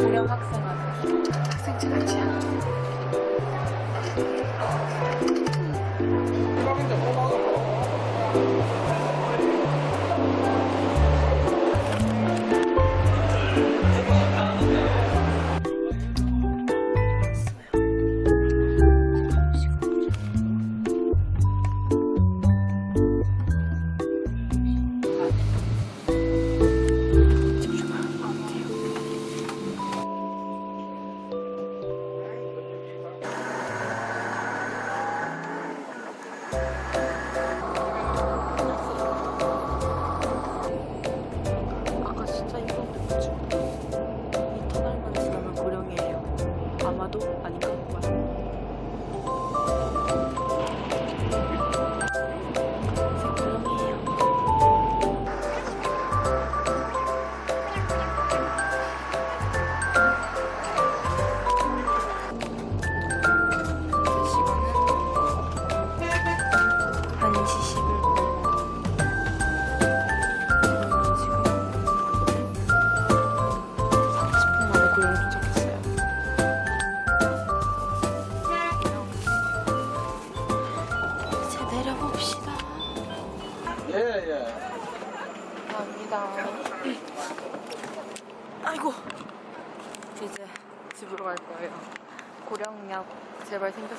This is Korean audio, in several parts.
고령 학생하고 학생 찍을지야. 아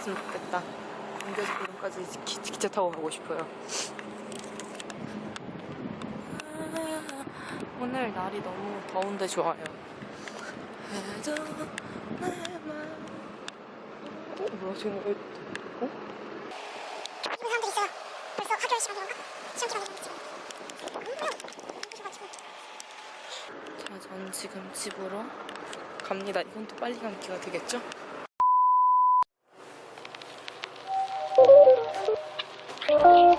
생겼으면 좋겠다. 고령까지 기, 기차 타고 가고 싶어요. 오늘 날이 너무 더운데 좋아요. 어? 뭐야 지금 왜? 어? 이런 사람들 있어요. 벌써 학교 시간 이런가? 시험 기간 이런 거 지금. 자, 전 지금 집으로 갑니다. 이건 또 빨리 감기가 되겠죠? 와!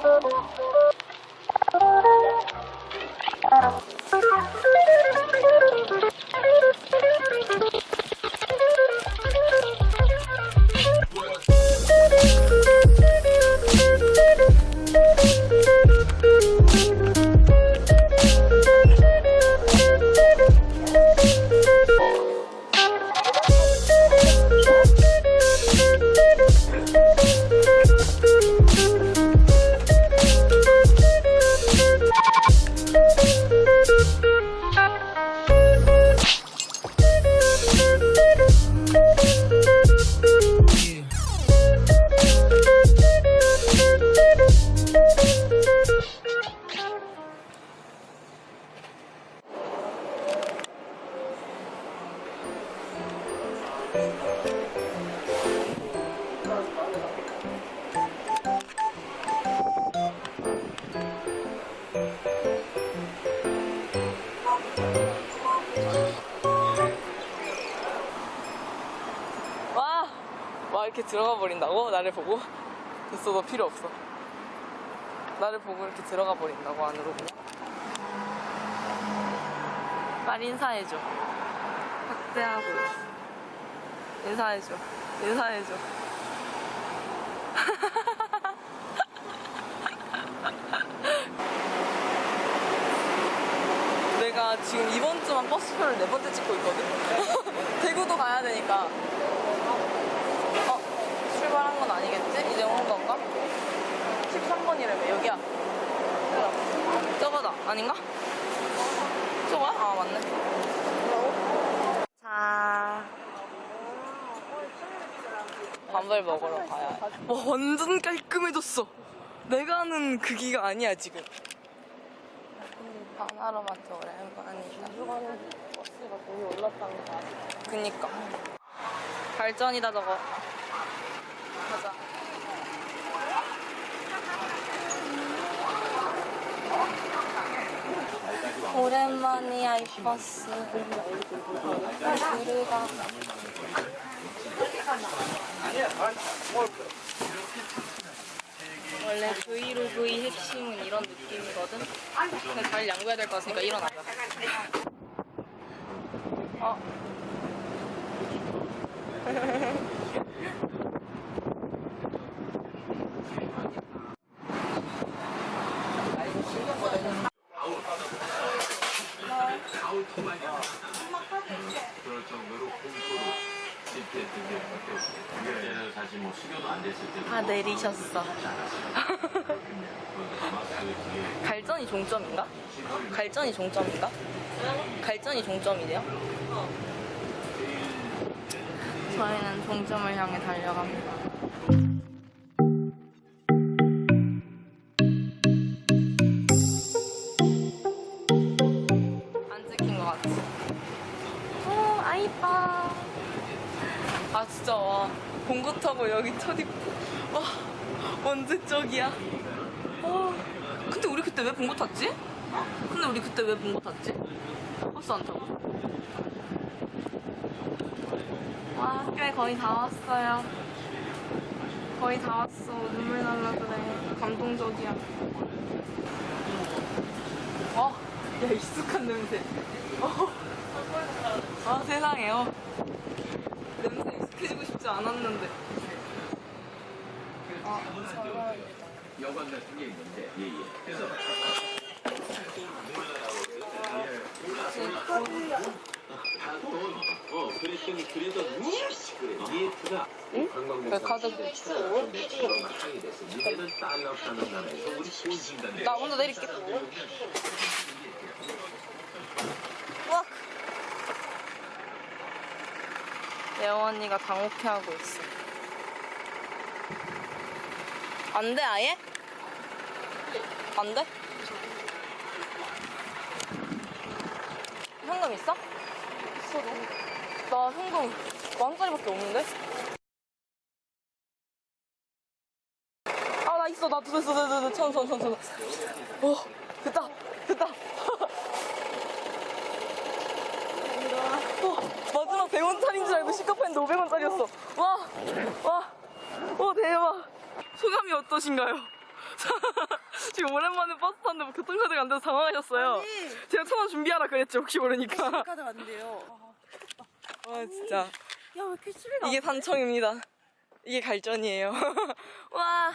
들어가 버린다고? 나를 보고? 됐어, 너 필요 없어. 나를 보고 이렇게 들어가 버린다고, 안으로 그냥? 빨리 인사해줘. 확대하고 있어. 인사해줘. 인사해줘. 내가 지금 이번 주만 버스표를 네 번째 찍고 있거든? 대구도 가야 되니까. 어, 출발한 건 아니겠지? 이제 오는 건가? 13번이라며, 여기야. 저거다. 아닌가? 저거야? 아, 맞네. 자. 밥을 먹으러 가야 해. 와, 완전 깔끔해졌어. 내가 아는 크기가 아니야, 지금. 하나로마트 오랜만이다. 버스가 돈이 올랐다는 거 그니까. 발전이다, 저거. 가자. 오랜만이야, 이 버스. 부르가. 원래 브이로그의 핵심은 이런 느낌이거든? 근데 잘 양보해야 될 것 같으니까 일어나자. 어. 그럴 정도로 다 내리셨어. 갈전이 종점인가? 갈전이 종점인가? 갈전이 종점이래요? 저희는 종점을 향해 달려갑니다. 안 찍힌 것 같지? 어, 아이뻐. 아, 진짜, 와. 봉고 타고 여기 첫 입고. 와, 언제 쪽이야? 어. 근데 우리 그때 왜 봉고 탔지? 근데 우리 그때 왜 봉고 탔지? 버스 안 타고? 와, 학교에 거의 다 왔어요. 거의 다 왔어. 눈물 날라 그래. 감동적이야. 어, 야, 익숙한 냄새. 어. 아, 세상에, 요 냄새 익숙해지고 싶지 않았는데. 여관 같은 게 있는데 예, 예. 그래서 나 혼자 내릴게. 우와. 예원 언니가 당혹해하고 있어. 안 돼, 아예? 안 돼? 현금 있어? 있어, 나 현금 만 원짜리밖에 없는데? 아, 나 있어. 나 됐어, 됐어, 됐어. 천, 천, 천, 천. 어, 됐다, 됐다. 어, 마지막 100원짜리인 줄 알고 시카파인데 500원짜리였어. 와, 와, 어, 대박. 소감이 어떠신가요? 지금 오랜만에 버스 탔는데 뭐 교통카드가 안 돼서 당황하셨어요. 제가 천 원 준비하라 그랬죠, 혹시 모르니까. 카드가 안 돼요. 와, 진짜. 야, 왜 이렇게 수리가 이게 산청입니다. 이게 갈전이에요. 와,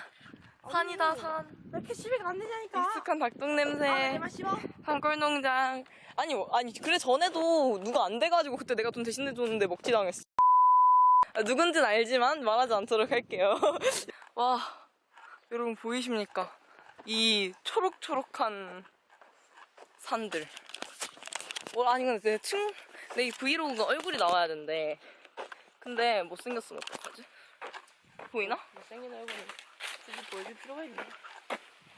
산이다, 산. 왜 이렇게 수리가 안 되냐니까. 익숙한 닭똥 냄새. 아, 씹어. 산골농장. 아니, 뭐, 아니, 그래 전에도 누가 안 돼가지고 그때 내가 돈 대신 내줬는데 먹지 당했어. 아, 누군진 알지만 말하지 않도록 할게요. 와, 여러분 보이십니까? 이 초록초록한 산들. 뭐, 아니, 근데 내 층, 내 이 브이로그가 얼굴이 나와야 된대. 근데 못생겼으면 어떡하지? 보이나? 못생긴 얼굴은 굳이 보여줄 필요가 있나?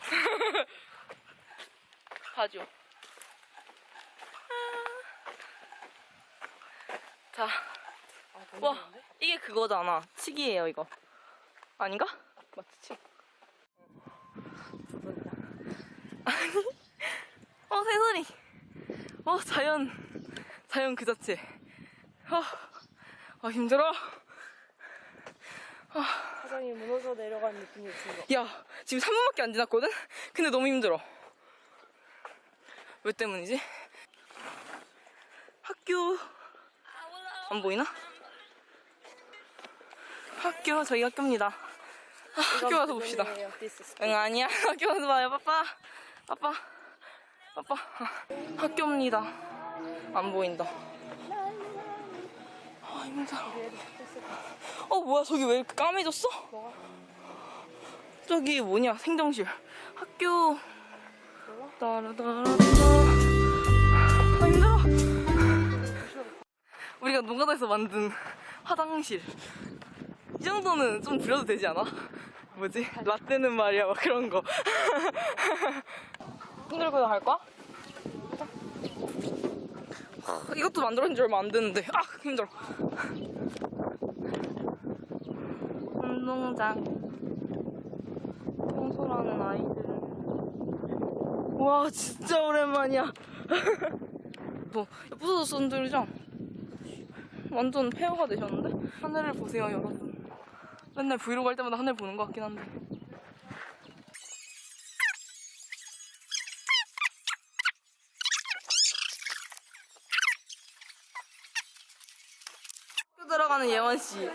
가죠. 자, 아, 와? 이게 그거잖아. 칡이에요, 이거. 아닌가? 맞지, 칡. 아니, 어, 새소리. 어, 자연, 자연 그 자체. 어, 아, 힘들어. 화장이 무너져 내려간 느낌이 든다. 야, 지금 3분밖에 안 지났거든? 근데 너무 힘들어. 왜 때문이지? 학교. 안 보이나? 학교, 저희 학교입니다. 아, 학교 가서 봅시다. 응, 아니야. 학교 가서 봐요, 빠빠. 빠빠. 빠빠. 아, 학교입니다. 안 보인다. 아, 힘들어. 어, 뭐야, 저기 왜 이렇게 까매졌어? 저기 뭐냐 생정실 학교 따라따라따라 아 힘들어 우리가 노가다에서 만든 화장실 이 정도는 좀 부려도 되지 않아? 뭐지? 라떼는 말이야 막 그런 거 힘들고요 갈 거야? 하, 이것도 만들어진 지 얼마 안 됐는데 아 힘들어 운동장 청소하는 아이들. 와, 진짜 오랜만이야. 뭐, 부서졌어, 흔들리죠? 완전 폐허가 되셨는데? 하늘을 보세요, 여러분. 맨날 브이로그 할 때마다 하늘 보는 것 같긴 한데. 학교 들어가는 예원 씨.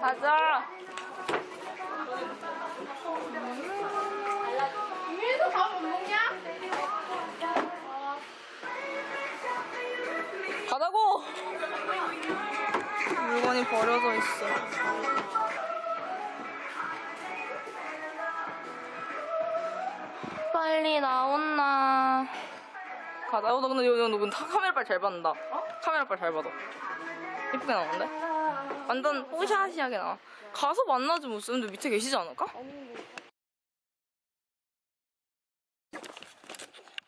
가자. 가자고. 물건이 버려. 버려져 있어. 빨리 나온나. 가자. 어, 나 근데 여기 너 카메라 빨 잘 받는다. 카메라 빨 잘 받아. 예쁘게 나오는데? 완전 뽀샤시하게 나와. 가서 만나지 못 쓰는데 밑에 계시지 않을까?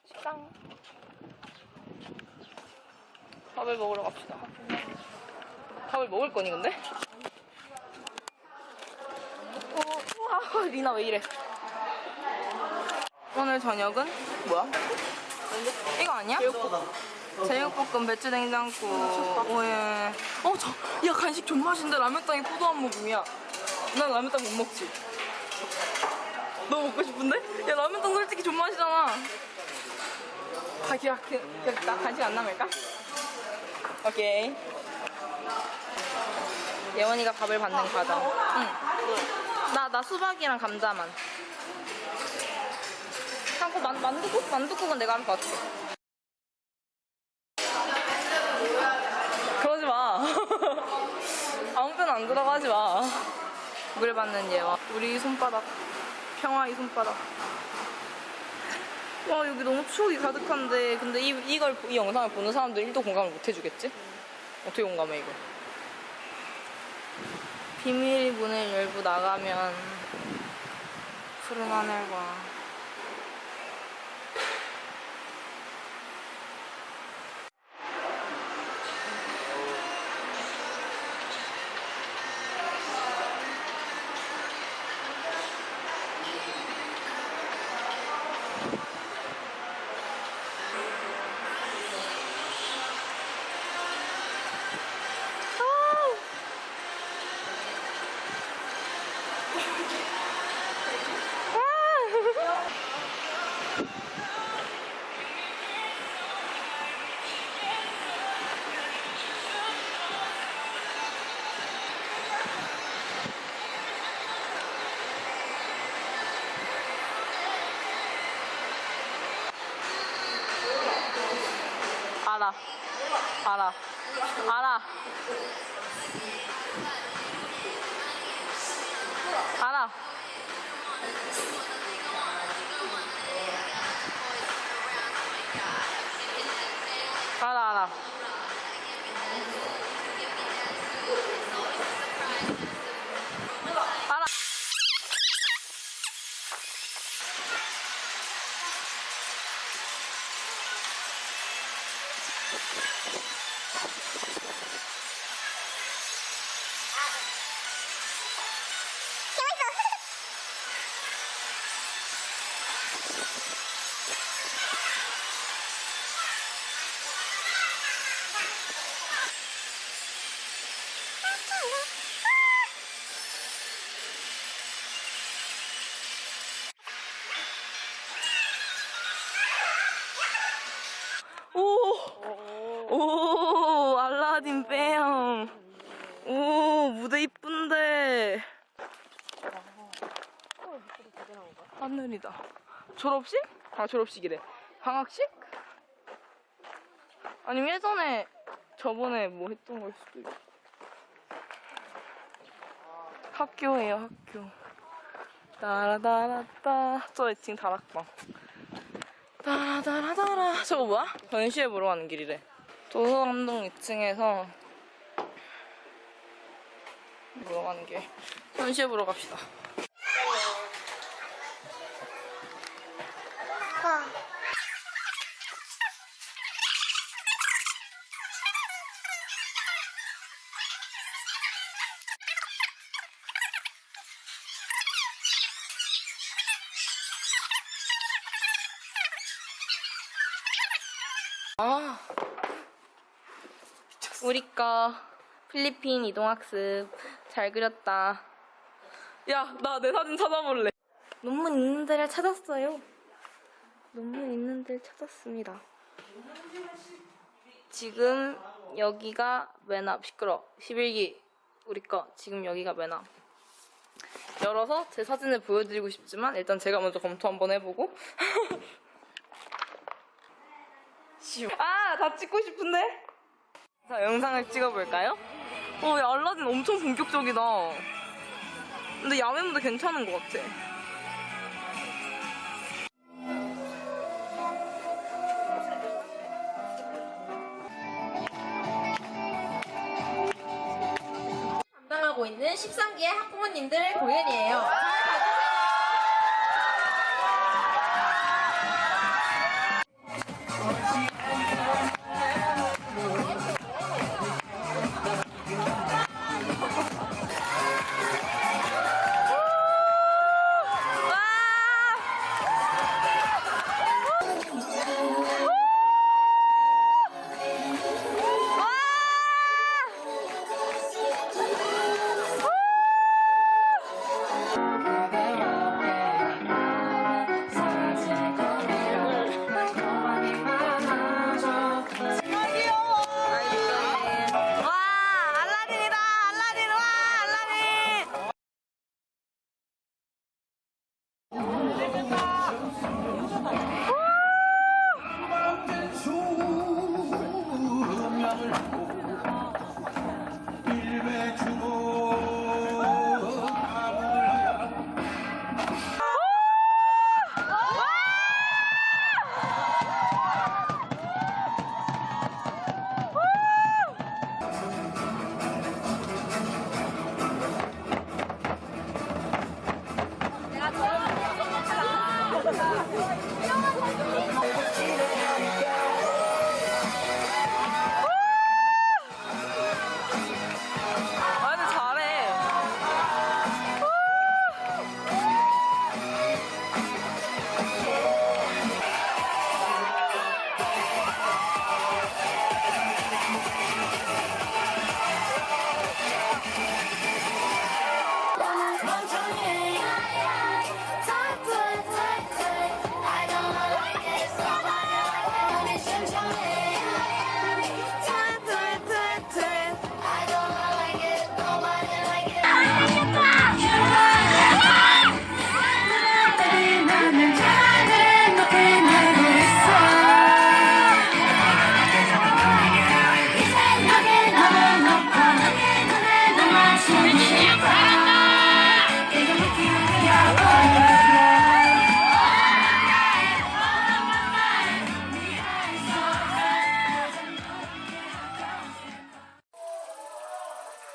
식당. 밥을 먹으러 갑시다. 밥을 먹을 거니 근데? 어, 우와, 리나 왜 이래? 오늘 저녁은 뭐야? 이거 아니야? 제육볶음, 배추 냉장고, 오예. 어, 저, 야 간식 존 맛인데 라면땅이 포도한 모금이야. 난 라면땅 못 먹지. 너 먹고 싶은데? 야 라면땅 솔직히 존 맛이잖아. 아, 기약, 기약다. 간식 안 남을까? 오케이. 예원이가 밥을 받는 과정. 응. 나, 나 수박이랑 감자만. 참고 만, 만두국? 만두국은 내가 할 것 같아. 그러지 마. 아무 데나 안 들어가지 마. 물 받는 예원. 우리 손바닥. 평화의 손바닥. 와, 여기 너무 추억이 가득한데. 근데 이, 이걸, 이 영상을 보는 사람들 1도 공감을 못 해주겠지? 어떻게 공감해, 이거? 비밀 문을 열고 나가면 푸른 하늘과 you 알아. 알아. 알아. 알아, 오! 오, 알라딘 뺑. 오, 무대 이쁜데. 하늘이다. 졸업식? 아, 졸업식이래. 방학식? 아니면 예전에 저번에 뭐 했던 걸 수도 있고. 학교예요, 학교. 따라따라따. 저 애칭 다락방. 따라따라따라. 저거 뭐야? 전시회 보러 가는 길이래. 도서감독 2층에서 보러 가는 길. 전시회 보러 갑시다. 아. 우리 거 필리핀 이동학습 잘 그렸다. 야, 나 내 사진 찾아볼래. 논문 있는 데를 찾았어요. 논문 있는 데를 찾았습니다. 지금 여기가 맨앞 시끄러. 11기 우리 거 지금 여기가 맨 앞. 열어서 제 사진을 보여드리고 싶지만 일단 제가 먼저 검토 한번 해보고 아, 다 찍고 싶은데? 자, 영상을 찍어볼까요? 어, 야, 알라딘 엄청 본격적이다. 근데 야외 무대 괜찮은 것 같아. 담당하고 있는 13기의 학부모님들 공연이에요.